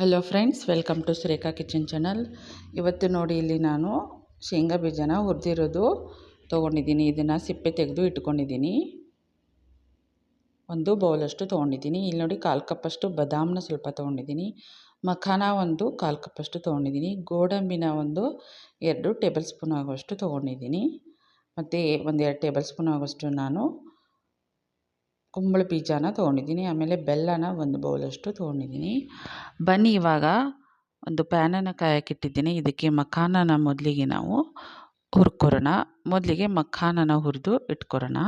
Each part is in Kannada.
Hello friends welcome to Shrekha kitchen channel ಇವತ್ತು ನೋಡಿ ಇಲ್ಲಿ ನಾನು ಶೇಂಗಾ ಬೀಜನ ಹುರಿದಿರೋದು ತೊಗೊಂಡಿದ್ದೀನಿ. ಇದನ್ನು ಸಿಪ್ಪೆ ತೆಗೆದು ಇಟ್ಕೊಂಡಿದ್ದೀನಿ. ಒಂದು ಬೌಲಷ್ಟು ತೊಗೊಂಡಿದ್ದೀನಿ. ಇಲ್ಲಿ ನೋಡಿ ಕಾಲು ಕಪ್ಪಷ್ಟು ಬದಾಮನ್ನ ಸ್ವಲ್ಪ ತೊಗೊಂಡಿದ್ದೀನಿ. ಮಖಾನ ಒಂದು ಕಾಲು ಕಪ್ಪಷ್ಟು ತೊಗೊಂಡಿದ್ದೀನಿ. ಗೋಡಂಬಿನ ಒಂದು ಎರಡು ಟೇಬಲ್ ಸ್ಪೂನ್ ಆಗುವಷ್ಟು ತೊಗೊಂಡಿದ್ದೀನಿ. ಮತ್ತು ಒಂದೆರಡು ಟೇಬಲ್ ಸ್ಪೂನ್ ಆಗುವಷ್ಟು ನಾನು ಕುಂಬಳ ಬೀಜನ ತೊಗೊಂಡಿದ್ದೀನಿ. ಆಮೇಲೆ ಬೆಲ್ಲನ ಒಂದು ಬೌಲಷ್ಟು ತೊಗೊಂಡಿದ್ದೀನಿ. ಬನ್ನಿ, ಇವಾಗ ಒಂದು ಪ್ಯಾನನ್ನು ಕಾಯಕ್ಕಿಟ್ಟಿದ್ದೀನಿ ಇದಕ್ಕೆ ಮಖಾನನ ಮೊದಲಿಗೆ ನಾವು ಹುರ್ಕೊರೋಣ ಮೊದಲಿಗೆ ಮಖಾನನ ಹುರಿದು ಇಟ್ಕೊರೋಣ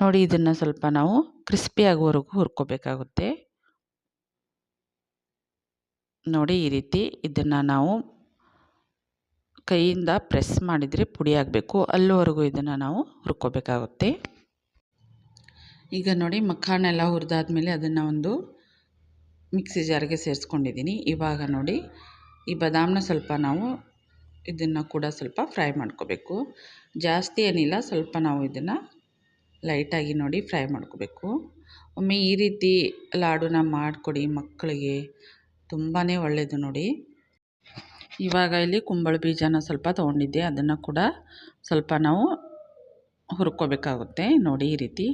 ನೋಡಿ, ಇದನ್ನು ಸ್ವಲ್ಪ ನಾವು ಕ್ರಿಸ್ಪಿ ಆಗೋವರೆಗೂ ಹುರ್ಕೋಬೇಕಾಗುತ್ತೆ. ನೋಡಿ, ಈ ರೀತಿ ಇದನ್ನು ನಾವು ಕೈಯಿಂದ ಪ್ರೆಸ್ ಮಾಡಿದರೆ ಪುಡಿ ಆಗಬೇಕು. ಅಲ್ಲಿವರೆಗೂ ಇದನ್ನು ನಾವು ಹುರ್ಕೋಬೇಕಾಗುತ್ತೆ. ಈಗ ನೋಡಿ ಮಖಾನೆಲ್ಲ ಹುರಿದಾದ್ಮೇಲೆ ಅದನ್ನು ಒಂದು ಮಿಕ್ಸಿ ಜಾರಿಗೆ ಸೇರಿಸ್ಕೊಂಡಿದ್ದೀನಿ ಇವಾಗ ನೋಡಿ ಈ ಬದಾಮನ್ನ ಸ್ವಲ್ಪ ನಾವು ಇದನ್ನು ಕೂಡ ಸ್ವಲ್ಪ ಫ್ರೈ ಮಾಡ್ಕೋಬೇಕು. ಜಾಸ್ತಿ ಏನಿಲ್ಲ, ಸ್ವಲ್ಪ ನಾವು ಇದನ್ನು ಲೈಟಾಗಿ ನೋಡಿ ಫ್ರೈ ಮಾಡ್ಕೋಬೇಕು. ಒಮ್ಮೆ ಈ ರೀತಿ ಲಾಡುನ ಮಾಡಿಕೊಡಿ ಮಕ್ಕಳಿಗೆ. ತುಂಬಾ ಒಳ್ಳೆಯದು ನೋಡಿ. ಇವಾಗ ಇಲ್ಲಿ ಕುಂಬಳ ಬೀಜನ ಸ್ವಲ್ಪ ತೊಗೊಂಡಿದ್ದೆ. ಅದನ್ನು ಕೂಡ ಸ್ವಲ್ಪ ನಾವು ಹುರ್ಕೋಬೇಕಾಗುತ್ತೆ. ನೋಡಿ ಈ ರೀತಿ.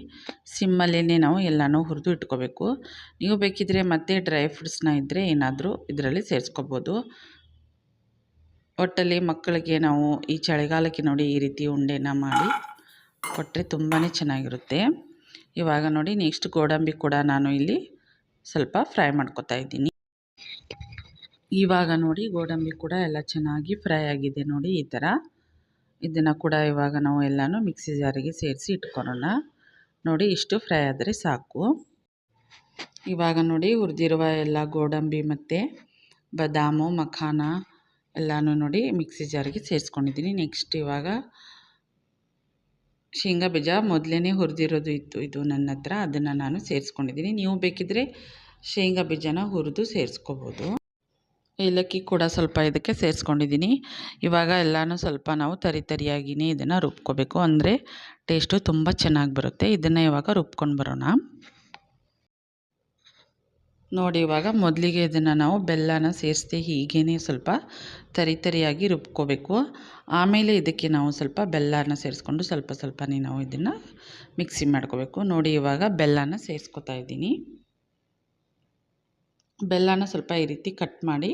ಸಿಮ್ಮಲ್ಲೇ ನಾವು ಎಲ್ಲನೂ ಹುರಿದು ಇಟ್ಕೋಬೇಕು. ನೀವು ಬೇಕಿದ್ದರೆ ಮತ್ತೆ ಡ್ರೈ ಫ್ರೂಟ್ಸ್ನ ಇದ್ದರೆ ಏನಾದರೂ ಇದರಲ್ಲಿ ಸೇರಿಸ್ಕೋಬೋದು. ಒಟ್ಟಲ್ಲಿ ಮಕ್ಕಳಿಗೆ ನಾವು ಈ ಚಳಿಗಾಲಕ್ಕೆ ನೋಡಿ ಈ ರೀತಿ ಉಂಡೆನ ಮಾಡಿ ಕೊಟ್ಟರೆ ತುಂಬಾ ಚೆನ್ನಾಗಿರುತ್ತೆ. ಇವಾಗ ನೋಡಿ ನೆಕ್ಸ್ಟ್ ಗೋಡಂಬಿ ಕೂಡ ನಾನು ಇಲ್ಲಿ ಸ್ವಲ್ಪ ಫ್ರೈ ಮಾಡ್ಕೊತಾ ಇದ್ದೀನಿ. ಇವಾಗ ನೋಡಿ ಗೋಡಂಬಿ ಕೂಡ ಎಲ್ಲ ಚೆನ್ನಾಗಿ ಫ್ರೈ ಆಗಿದೆ ನೋಡಿ ಈ ಥರ. ಇದನ್ನು ಕೂಡ ಇವಾಗ ನಾವು ಎಲ್ಲನೂ ಮಿಕ್ಸಿ ಜಾರಿಗೆ ಸೇರಿಸಿ ಇಟ್ಕೊಳೋಣ. ನೋಡಿ ಇಷ್ಟು ಫ್ರೈ ಆದರೆ ಸಾಕು. ಇವಾಗ ನೋಡಿ ಹುರಿದಿರುವ ಎಲ್ಲ ಗೋಡಂಬಿ ಮತ್ತು ಬದಾಮು, ಮಖಾನ ಎಲ್ಲನೂ ನೋಡಿ ಮಿಕ್ಸಿ ಜಾರಿಗೆ ಸೇರಿಸ್ಕೊಂಡಿದ್ದೀನಿ ನೆಕ್ಸ್ಟ್ ಇವಾಗ ಶೇಂಗಾ ಬೀಜ ಮೊದಲೇ ಹುರಿದಿರೋದು ಇತ್ತು. ಇದು ನನ್ನ ಹತ್ರ. ಅದನ್ನು ನಾನು ಸೇರಿಸ್ಕೊಂಡಿದ್ದೀನಿ ನೀವು ಬೇಕಿದ್ದರೆ ಶೇಂಗಾ ಬೀಜನ ಹುರಿದು ಸೇರಿಸ್ಕೋಬೋದು. ಏಲಕ್ಕಿ ಕೂಡ ಸ್ವಲ್ಪ ಇದಕ್ಕೆ ಸೇರಿಸ್ಕೊಂಡಿದ್ದೀನಿ. ಇವಾಗ ಎಲ್ಲನೂ ಸ್ವಲ್ಪ ನಾವು ತರಿ ತರಿಯಾಗಿಯೇ ಇದನ್ನು ರುಬ್ಕೋಬೇಕು. ಅಂದರೆ ಟೇಸ್ಟು ತುಂಬ ಚೆನ್ನಾಗಿ ಬರುತ್ತೆ. ಇದನ್ನು ಇವಾಗ ರುಬ್ಕೊಂಡು ಬರೋಣ. ನೋಡಿ, ಇವಾಗ ಮೊದಲಿಗೆ ಇದನ್ನು ನಾವು ಬೆಲ್ಲನ ಸೇರಿಸ್ದೆ ಹೀಗೇ ಸ್ವಲ್ಪ ತರಿ ತರಿಯಾಗಿ ರುಬ್ಕೋಬೇಕು. ಆಮೇಲೆ ಇದಕ್ಕೆ ನಾವು ಸ್ವಲ್ಪ ಬೆಲ್ಲನ ಸೇರಿಸ್ಕೊಂಡು ಸ್ವಲ್ಪ ಸ್ವಲ್ಪನೇ ನಾವು ಇದನ್ನು ಮಿಕ್ಸಿ ಮಾಡ್ಕೋಬೇಕು. ನೋಡಿ, ಇವಾಗ ಬೆಲ್ಲನ ಸೇರಿಸ್ಕೊತಾ ಇದ್ದೀನಿ. ಬೆಲ್ಲನ ಸ್ವಲ್ಪ ಈ ರೀತಿ ಕಟ್ ಮಾಡಿ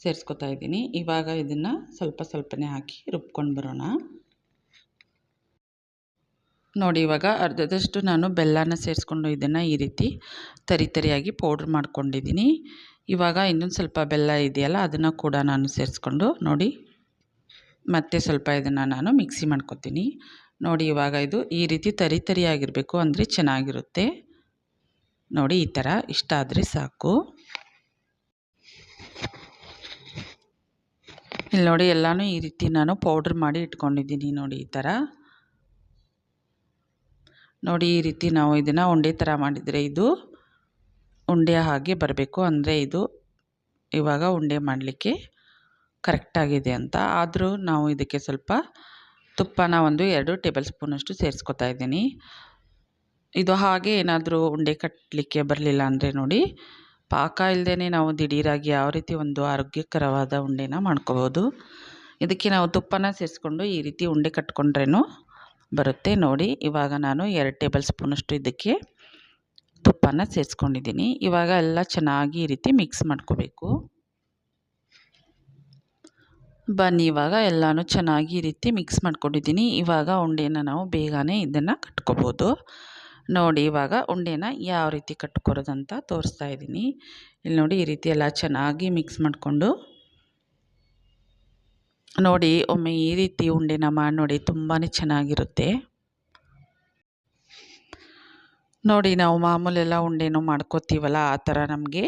ಸೇರಿಸ್ಕೊತಾ ಇದ್ದೀನಿ. ಇವಾಗ ಇದನ್ನು ಸ್ವಲ್ಪ ಸ್ವಲ್ಪನೇ ಹಾಕಿ ರುಬ್ಕೊಂಡು ಬರೋಣ. ನೋಡಿ, ಇವಾಗ ಅರ್ಧದಷ್ಟು ನಾನು ಬೆಲ್ಲನ ಸೇರಿಸ್ಕೊಂಡು ಇದನ್ನು ಈ ರೀತಿ ತರಿ ತರಿಯಾಗಿ ಪೌಡ್ರ್ ಮಾಡ್ಕೊಂಡಿದ್ದೀನಿ. ಇವಾಗ ಇನ್ನೊಂದು ಸ್ವಲ್ಪ ಬೆಲ್ಲ ಇದೆಯಲ್ಲ, ಅದನ್ನು ಕೂಡ ನಾನು ಸೇರಿಸ್ಕೊಂಡು ನೋಡಿ, ಮತ್ತೆ ಸ್ವಲ್ಪ ಇದನ್ನು ನಾನು ಮಿಕ್ಸಿ ಮಾಡ್ಕೊತೀನಿ. ನೋಡಿ, ಇವಾಗ ಇದು ಈ ರೀತಿ ತರಿ ತರಿಯಾಗಿರಬೇಕು ಅಂದರೆ ಚೆನ್ನಾಗಿರುತ್ತೆ. ನೋಡಿ, ಈ ಥರ ಇಷ್ಟ ಆದರೆ ಸಾಕು. ಇಲ್ಲಿ ನೋಡಿ ಎಲ್ಲನೂ ಈ ರೀತಿ ನಾನು ಪೌಡ್ರ್ ಮಾಡಿ ಇಟ್ಕೊಂಡಿದ್ದೀನಿ ನೋಡಿ ಈ ಥರ ನೋಡಿ ಈ ರೀತಿ ನಾವು ಇದನ್ನು ಉಂಡೆ ಥರ ಮಾಡಿದರೆ ಇದು ಉಂಡೆ ಹಾಗೆ ಬರಬೇಕು. ಅಂದರೆ ಇದು ಇವಾಗ ಉಂಡೆ ಮಾಡಲಿಕ್ಕೆ ಕರೆಕ್ಟಾಗಿದೆ ಅಂತ. ಆದರೂ ನಾವು ಇದಕ್ಕೆ ಸ್ವಲ್ಪ ತುಪ್ಪನ ಒಂದು ಎರಡು ಟೇಬಲ್ ಸ್ಪೂನಷ್ಟು ಸೇರಿಸ್ಕೊತಾ ಇದ್ದೀನಿ. ಇದು ಹಾಗೆ ಏನಾದರೂ ಉಂಡೆ ಕಟ್ಟಲಿಕ್ಕೆ ಬರಲಿಲ್ಲ ಅಂದರೆ ನೋಡಿ ಪಾಕ ಇಲ್ಲದೇ ನಾವು ದಿಢೀರಾಗಿ ಯಾವ ರೀತಿ ಒಂದು ಆರೋಗ್ಯಕರವಾದ ಉಂಡೆನ ಮಾಡ್ಕೋಬೋದು. ಇದಕ್ಕೆ ನಾವು ತುಪ್ಪನ ಸೇರಿಸ್ಕೊಂಡು ಈ ರೀತಿ ಉಂಡೆ ಕಟ್ಕೊಂಡ್ರೇನು ಬರುತ್ತೆ ನೋಡಿ. ಇವಾಗ ನಾನು ಎರಡು ಟೇಬಲ್ ಸ್ಪೂನಷ್ಟು ಇದಕ್ಕೆ ತುಪ್ಪನ ಸೇರಿಸ್ಕೊಂಡಿದ್ದೀನಿ. ಇವಾಗ ಎಲ್ಲ ಚೆನ್ನಾಗಿ ಈ ರೀತಿ ಮಿಕ್ಸ್ ಮಾಡ್ಕೋಬೇಕು. ಬನ್ನಿ, ಇವಾಗ ಎಲ್ಲನೂ ಚೆನ್ನಾಗಿ ಈ ರೀತಿ ಮಿಕ್ಸ್ ಮಾಡ್ಕೊಂಡಿದ್ದೀನಿ. ಇವಾಗ ಉಂಡೆನ ನಾವು ಬೇಗನೆ ಇದನ್ನು ಕಟ್ಕೋಬೋದು. ನೋಡಿ, ಇವಾಗ ಉಂಡೆನ ಯಾವ ರೀತಿ ಕಟ್ಕೊರೋದಂತ ತೋರಿಸ್ತಾ ಇದ್ದೀನಿ. ಇಲ್ಲಿ ನೋಡಿ, ಈ ರೀತಿ ಎಲ್ಲ ಚೆನ್ನಾಗಿ ಮಿಕ್ಸ್ ಮಾಡಿಕೊಂಡು. ನೋಡಿ, ಒಮ್ಮೆ ಈ ರೀತಿ ಉಂಡೆನ ಮಾಡಿ ನೋಡಿ ತುಂಬಾ ಚೆನ್ನಾಗಿರುತ್ತೆ. ನೋಡಿ, ನಾವು ಮಾಮೂಲೆಲ್ಲ ಉಂಡೆನೂ ಮಾಡ್ಕೋತೀವಲ್ಲ, ಆ ಥರ ನಮಗೆ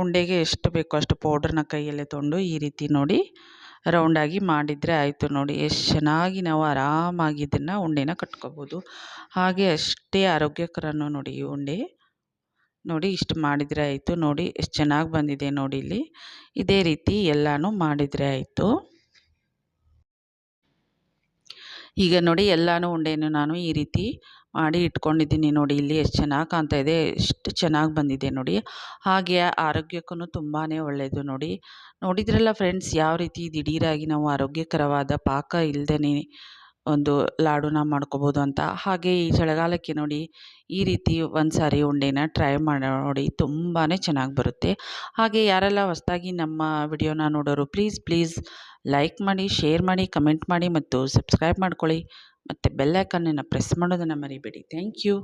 ಉಂಡೆಗೆ ಎಷ್ಟು ಬೇಕೋ ಅಷ್ಟು ಪೌಡ್ರನ್ನ ಕೈಯಲ್ಲೇ ತೊಗೊಂಡು ಈ ರೀತಿ ನೋಡಿ ರೌಂಡಾಗಿ ಮಾಡಿದರೆ ಆಯಿತು ನೋಡಿ. ಎಷ್ಟು ಚೆನ್ನಾಗಿ ನಾವು ಆರಾಮಾಗಿ ಇದನ್ನು ಉಂಡೆನ ಕಟ್ಕೋಬೋದು. ಹಾಗೆ ಅಷ್ಟೇ ಆರೋಗ್ಯಕರನೂ ನೋಡಿ ಈ ಉಂಡೆ. ನೋಡಿ ಇಷ್ಟು ಮಾಡಿದರೆ ಆಯಿತು ನೋಡಿ. ಎಷ್ಟು ಚೆನ್ನಾಗಿ ಬಂದಿದೆ ನೋಡಿ ಇಲ್ಲಿ. ಇದೇ ರೀತಿ ಎಲ್ಲನೂ ಮಾಡಿದರೆ ಆಯಿತು. ಈಗ ನೋಡಿ ಎಲ್ಲನೂ ಉಂಡೆನೂ ನಾನು ಈ ರೀತಿ ಮಾಡಿ ಇಟ್ಕೊಂಡಿದ್ದೀನಿ ನೋಡಿ, ಇಲ್ಲಿ ಎಷ್ಟು ಚೆನ್ನಾಗಿ ಕಾಣ್ತಾ ಇದೆ, ಎಷ್ಟು ಚೆನ್ನಾಗಿ ಬಂದಿದೆ ನೋಡಿ. ಹಾಗೆ ಆರೋಗ್ಯಕ್ಕೂ ತುಂಬಾ ಒಳ್ಳೆಯದು ನೋಡಿ. ನೋಡಿದ್ರಲ್ಲ ಫ್ರೆಂಡ್ಸ್, ಯಾವ ರೀತಿ ದಿಢೀರಾಗಿ ನಾವು ಆರೋಗ್ಯಕರವಾದ ಪಾಕ ಇಲ್ಲದೇ ಒಂದು ಲಾಡುನ ಮಾಡ್ಕೋಬೋದು ಅಂತ. ಹಾಗೆ ಈ ಚಳಿಗಾಲಕ್ಕೆ ನೋಡಿ ಈ ರೀತಿ ಒಂದು ಸಾರಿ ಉಂಡೆನ ಟ್ರೈ ಮಾಡಿ, ನೋಡಿ ತುಂಬಾ ಚೆನ್ನಾಗಿ ಬರುತ್ತೆ. ಹಾಗೆ ಯಾರೆಲ್ಲ ಹೊಸ್ದಾಗಿ ನಮ್ಮ ವಿಡಿಯೋನ ನೋಡೋರು ಪ್ಲೀಸ್ ಪ್ಲೀಸ್ ಲೈಕ್ ಮಾಡಿ ಶೇರ್ ಮಾಡಿ ಕಮೆಂಟ್ ಮಾಡಿ ಮತ್ತು ಸಬ್ಸ್ಕ್ರೈಬ್ ಮಾಡ್ಕೊಳ್ಳಿ. ಮತ್ತು ಬೆಲ್ ಐಕನ್ನನ್ನು ಪ್ರೆಸ್ ಮಾಡೋದನ್ನು ಮರಿಬೇಡಿ. Thank you